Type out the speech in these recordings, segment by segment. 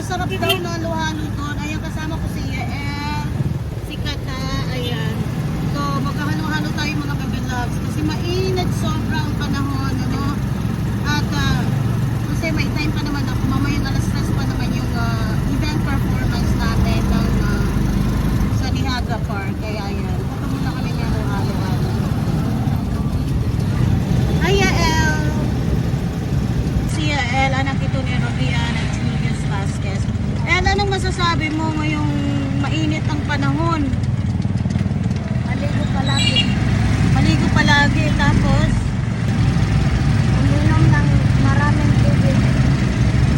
masarap daw na halo-halo doon. Ayan, kasama ko si Yael, si Kata, ayan. So, maghahalo-halo tayo mga loves. Kasi mainit sobrang panahon, ano. At, ah, kasi may time pa naman ako. Mamayang alas stress pa naman yung ah, event performance natin ng ah, sa Niagara Park. Kaya, ayan. Ito muna kami niya halo-halo. Hi, Yael! si El, anak ito ni Rodian at Julius Vasquez. El, anong masasabi mo ngayong mainit ang panahon? Maligo palagi. Maligo palagi, tapos, Uminom ng maraming tubig.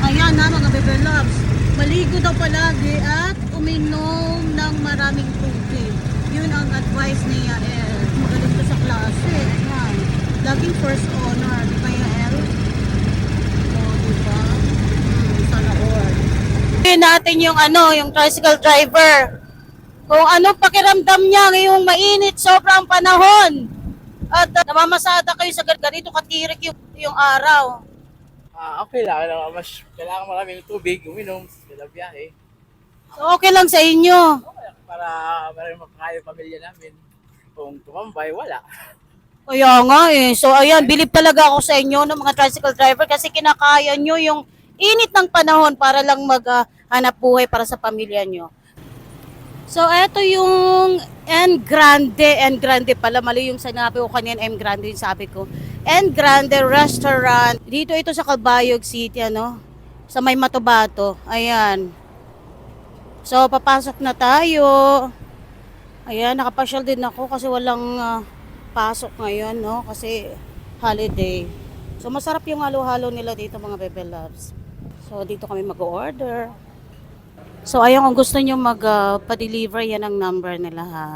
ayan na mga bebe loves, maligo daw palagi at uminom ng maraming tubig. Yun ang advice ni Yael. Magaling to sa klase. Ayan. Laging first honor, natin yung ano, yung tricycle driver. Kung ano pakiramdam niya ngayong mainit, sobrang panahon. At uh, namamasada kayo sa ganito katirik yung, yung araw. Ah, okay lang. Ano, mas kailangan maraming tubig, uminom, sila biyahe. So okay lang sa inyo. Okay para maraming makakaya yung pamilya namin. Kung tumambay, wala. Kaya nga eh. So ayan, bilib talaga ako sa inyo ng mga tricycle driver kasi kinakaya nyo yung init ng panahon para lang maghanap buhay para sa pamilya nyo. So eto yung N Grande, N Grande pala, mali yung sinabi ko kanina, M Grande yung sabi ko. N Grande Restaurant. Dito ito sa Calbayog City, ano? Sa may Matobato. Ayan. So papasok na tayo. Ayan, nakapasyal din ako kasi walang ah, pasok ngayon, no? Kasi holiday. So, masarap yung halo-halo nila dito, mga bebe loves. So, dito kami mag-order. So, ayun, kung gusto nyo mag-pa-deliver, yan ang number nila, ha?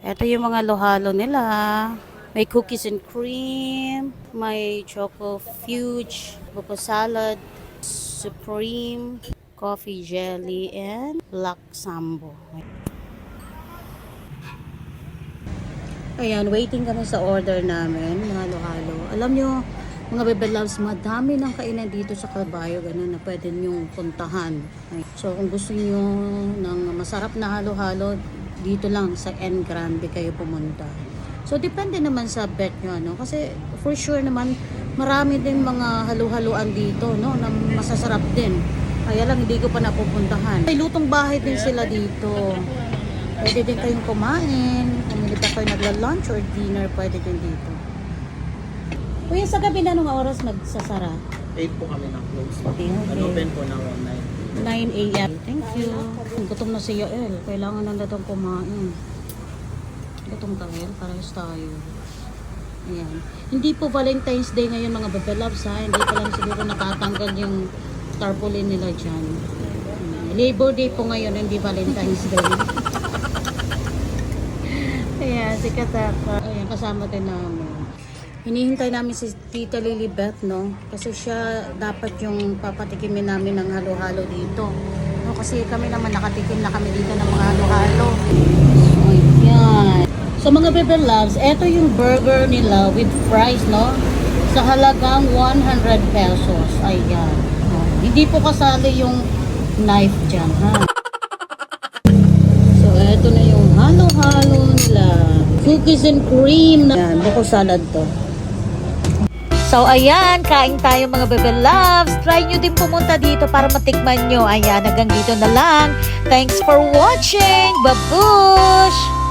Ito yung mga halo-halo nila. May cookies and cream, may choco fuge, buko salad, supreme, coffee jelly, and black sambo. Ayan, waiting kami sa order namin, mga halo-halo. Alam nyo, mga bebe loves, madami ng kainan dito sa Calbayo, ganun, na pwede nyong puntahan. So, kung gusto nyo ng masarap na halo-halo, dito lang sa N Grande kayo pumunta. So, depende naman sa bet nyo, ano? Kasi, for sure naman, marami din mga halo-haloan dito, no? Na masasarap din. Kaya lang, hindi ko pa napupuntahan. May lutong bahay din sila dito. Pwede din kayong kumain. Pumili pa kayo nagla-lunch or dinner, pwede din dito. Kuya, sa gabi na nung oras magsasara? 8 po kami ng close. Okay, okay. Open po ng 9 a.m. Thank you. Gutom na si Yael. Kailangan na natang kumain. Gutom ka, El. Parehas tayo. Ayan. Hindi po Valentine's Day ngayon mga loves ha. Hindi pa lang siguro nakatanggal yung tarpaulin nila dyan. Ayan. Labor Day po ngayon, hindi Valentine's Day. Ayan, si Kataka. Ayan, kasama din namin. Hinihintay namin si Tita Lilibet, no? Kasi siya dapat yung papatikimin namin ng halo-halo dito. No, kasi kami naman nakatikim na kami dito ng mga halo-halo. So, ayan. So, mga Bebe Loves, eto yung burger nila with fries, no? Sa halagang 100 pesos. Ayan. Oh, hindi po kasali yung knife dyan, ha? So, eto na yung halo-halo nila. Cookies and cream. Yan, buko salad to. So ayan, kain tayo mga bebe loves. Try nyo din pumunta dito para matikman nyo. Ayan, hanggang dito na lang. Thanks for watching. Babush!